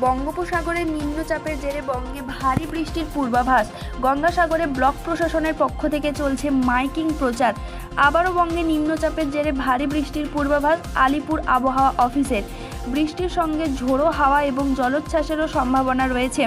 বঙ্গোপসাগরের নিম্নচাপের জেরে বঙ্গে ভারী বৃষ্টির পূর্বাভাস। গঙ্গাসাগরে ব্লক প্রশাসনের পক্ষ থেকে চলছে মাইকিং প্রচার। আবারও বঙ্গে নিম্নচাপের জেরে ভারী বৃষ্টির পূর্বাভাস আলিপুর আবহাওয়া অফিসের। বৃষ্টির সঙ্গে ঝোড়ো হাওয়া এবং জলোচ্ছ্বাসেরও সম্ভাবনা রয়েছে।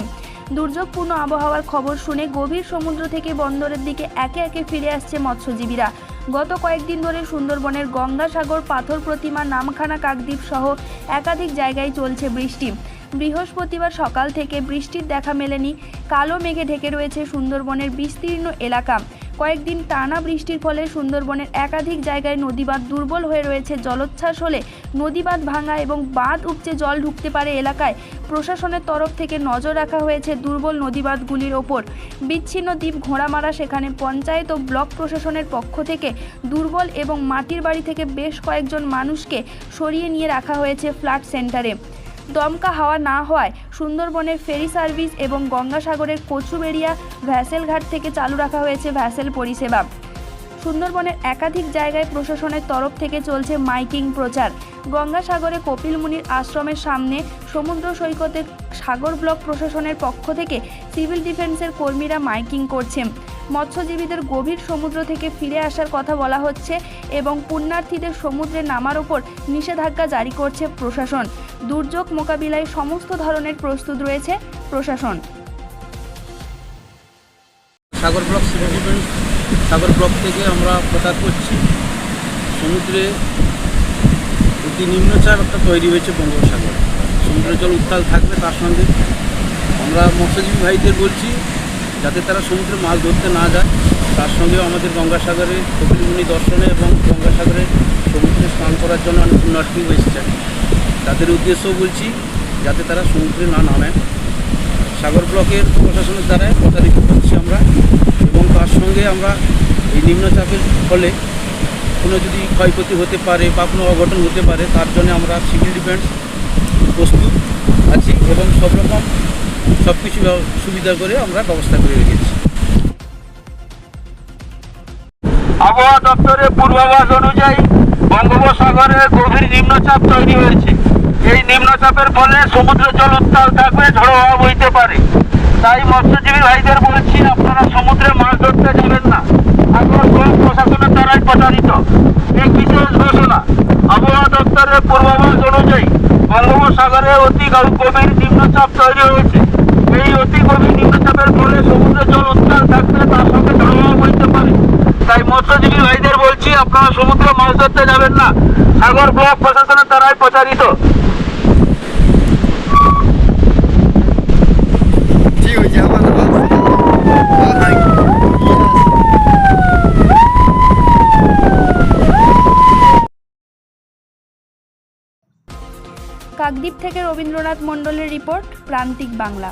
দুর্যোগপূর্ণ আবহাওয়ার খবর শুনে গভীর সমুদ্র থেকে বন্দরের দিকে একে একে ফিরে আসছে মৎস্যজীবীরা। গত কয়েকদিন ধরে সুন্দরবনের গঙ্গাসাগর পাথর প্রতিমা, নামখানা, কাকদ্বীপ সহ একাধিক জায়গায় চলছে বৃষ্টি। বৃহস্পতিবার সকাল থেকে বৃষ্টির দেখা মেলেনি। কালো মেঘে ঢেকে রয়েছে সুন্দরবনের বিস্তীর্ণ এলাকা। কয়েকদিন টানা বৃষ্টির ফলে সুন্দরবনের একাধিক জায়গায় নদীবাঁধ দুর্বল হয়ে রয়েছে। জলোচ্ছ্বাস হলে নদীবাঁধ ভাঙা এবং বাঁধ উপচে জল ঢুকতে পারে এলাকায়। প্রশাসনের তরফ থেকে নজর রাখা হয়েছে দুর্বল নদীবাঁধগুলির ওপর। বিচ্ছিন্ন দ্বীপ ঘোড়ামারা সেখানে পঞ্চায়েত ও ব্লক প্রশাসনের পক্ষ থেকে দুর্বল এবং মাটির বাড়ি থেকে বেশ কয়েকজন মানুষকে সরিয়ে নিয়ে রাখা হয়েছে ফ্ল্যাট সেন্টারে। দমকা হাওয়া না হওয়ায় সুন্দরবনের ফেরি সার্ভিস এবং গঙ্গাসাগরের কচুবেড়িয়া ভ্যাসেল ঘাট থেকে চালু রাখা হয়েছে ভ্যাসেল পরিষেবা। সুন্দরবনের একাধিক জায়গায় প্রশাসনের তরফ থেকে চলছে মাইকিং প্রচার। গঙ্গাসাগরে কপিল মুনির আশ্রমের সামনে সমুদ্র সৈকতে সাগর ব্লক প্রশাসনের পক্ষ থেকে সিভিল ডিফেন্সের কর্মীরা মাইকিং করছেন। মৎস্যজীবীদের গভীর সমুদ্র থেকে ফিরে আসার কথা বলা হচ্ছে এবং পুণ্যার্থীদের সমুদ্রে নামার ওপর নিষেধাজ্ঞা জারি করছে প্রশাসন। দুর্যোগ মোকাবিলায় সমস্ত ধরনের প্রস্তুত রয়েছে প্রশাসন। সাগর ব্লক সাগর ব্লক থেকে আমরা প্রচার করছি। সমুদ্রে অতি নিম্নচাপ একটা তৈরি হয়েছে বঙ্গোপসাগর। সমুদ্রের জল উত্তাল থাকবে তার সঙ্গে। আমরা মৎস্যজীবী ভাইদের বলছি যাতে তারা সমুদ্রে মাছ ধরতে না যায়। তার সঙ্গেও আমাদের গঙ্গাসাগরে কপিলমুনি দর্শনে এবং গঙ্গাসাগরে সমুদ্রে স্নান করার জন্য অনেক পুণ্যার্থী এসেছেন। তাদের উদ্দেশ্যও বলছি, যাতে তারা সমুদ্রে না নামেন। সাগর ব্লকের প্রশাসনের দ্বারা প্রচারিত করছি আমরা এবং তার সঙ্গে আমরা এই নিম্নচাপের ফলে কোনো যদি ক্ষয়ক্ষতি হতে পারে বা কোনো অঘটন হতে পারে, তার জন্য আমরা সিভিল ডিফেন্স প্রস্তুত আছি এবং সব রকম সব কিছু সুবিধা করে আমরা ব্যবস্থা করে রেখেছি। আবহাওয়া দপ্তরের পূর্বাভাস অনুযায়ী বঙ্গোপসাগরে গভীর নিম্নচাপ তৈরি হয়েছে। এই নিম্নচাপের ফলে সমুদ্র জল উত্তাল থাকবে, ঝড়ো হাওয়া বইতে পারে। তাই মৎস্যজীবী ভাইদের বলছি, আপনারা সমুদ্রে মাছ ধরতে যাবেন না। ব্লক প্রশাসনের দ্বারাই প্রচারিত। এই বিশেষ ঘোষণা আবহাওয়া দপ্তরের পূর্বাভাস অনুযায়ী বঙ্গোপসাগরে অতি গভীর নিম্নচাপ তৈরি হয়েছে। এই অতি গভীর নিম্নচাপের ফলে সমুদ্রের জল উত্তাল থাকবে তার সঙ্গে ঝড়ো হাওয়া পারে। তাই মৎস্যজীবী ভাইদের বলছি আপনারা সমুদ্রে মাছ ধরতে যাবেন না। সাগর ব্লক প্রশাসনের দ্বারাই প্রচারিত। কাকদ্বীপ থেকে রবীন্দ্রনাথ মণ্ডলের রিপোর্ট প্রান্তিক বাংলা।